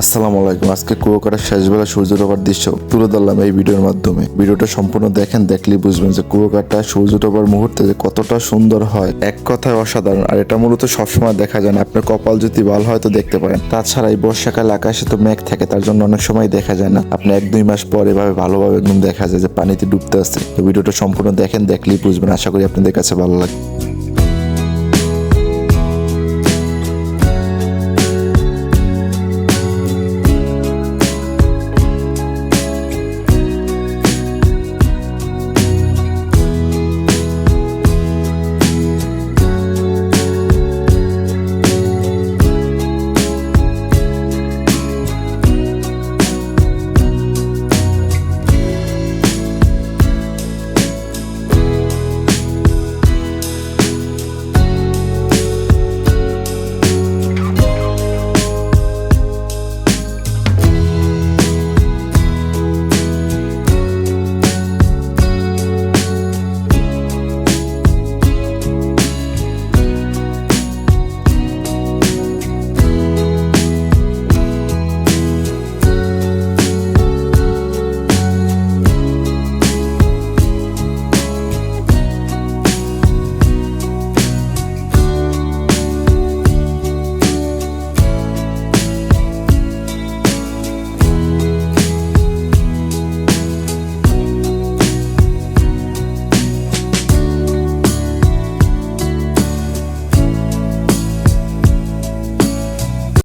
আসসালামু আলাইকুম। আজকে কুয়াকাটার শেষবেলা সূর্য ডোবার দৃশ্য তুলে ধরলাম এই ভিডিওর মাধ্যমে। ভিডিওটা সম্পূর্ণ দেখেন, দেখলেই বুঝবেন যে কুয়াকাটা সূর্য ডোবার মুহূর্তে যে কতটা সুন্দর হয়। এক কথায় অসাধারণ, আর এটা মূলত সবসময় দেখা যায় না। আপনার কপাল যদি ভালো হয় তো দেখতে পারেন। তাছাড়া এই বর্ষাকাল আকাশে তো মেঘ থাকে, তার জন্য অনেক সময় দেখা যায় না। আপনি এক দুই মাস পর এভাবে ভালোভাবে একদম দেখা যায় যে পানিতে ডুবতে আসছে তো ভিডিওটা সম্পূর্ণ দেখেন, দেখলেই বুঝবেন। আশা করি আপনাদের কাছে ভালো লাগবে।